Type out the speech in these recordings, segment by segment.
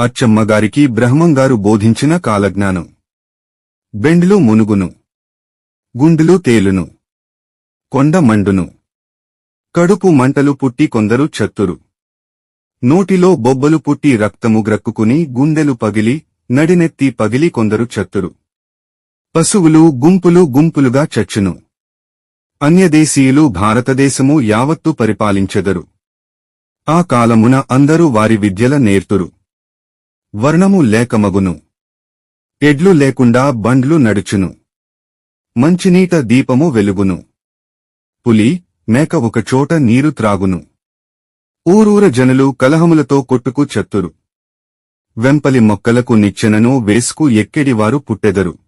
అచ్చమ్మగారికి బ్రహ్మంగారు బోధించిన కాలజ్ఞానం. బెండ్లు మునుగును. గుండులు తేలును. కొండ మండును. కడుపు మంటలు పుట్టి కొందరు చత్తురు. నోటిలో బొబ్బలు పుట్టి రక్తము గ్రక్కుకుని గుండెలు పగిలి నడినెత్తి పగిలి కొందరు చత్తురు. పశువులు గుంపులు గుంపులుగా చచ్చును. అన్యదేశీయులు భారతదేశము యావత్తు పరిపాలించెదరు. ఆ కాలమున అందరూ వారి విద్యల నేర్తురు. వర్ణము లేకమగును ఎడ్లు లేకుండా బండ్లు నడుచును. మంచినీట దీపము వెలుగును. పులి మేక ఒకచోట నీరు త్రాగును. ఊరూర జనులు కలహములతో కొట్టుకు చెత్తురు. వెంపలి మొక్కలకు నిచ్చెనను వేసుకు ఎక్కెడివారు పుట్టెదరు.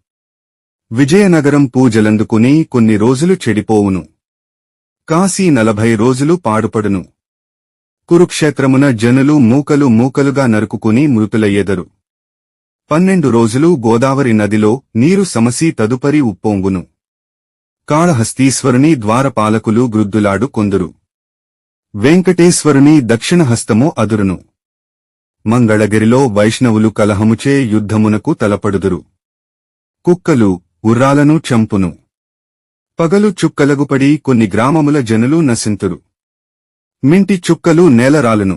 విజయనగరం పూజలందుకుని కొన్ని రోజులు చెడిపోవును. కాశీ నలభై రోజులు పాడుపడును. కురుక్షేత్రమున జనులు మూకలు మూకలుగా నరుకుకుని మృతులయ్యెదరు. పన్నెండు రోజులు గోదావరి నదిలో నీరు సమసి తదుపరి ఉప్పొంగును. కాళహస్తీశ్వరుని ద్వారపాలకులు గృద్దులాడు కొందురు. వెంకటేశ్వరుని దక్షిణహస్తము అదురును. మంగళగిరిలో వైష్ణవులు కలహముచే యుద్ధమునకు తలపడుదురు. కుక్కలు ఉర్రాలను చంపును. పగలు చుక్కలగుపడి కొన్ని గ్రామముల జనులు నశింతురు. మింటి చుక్కలు నేలరాలును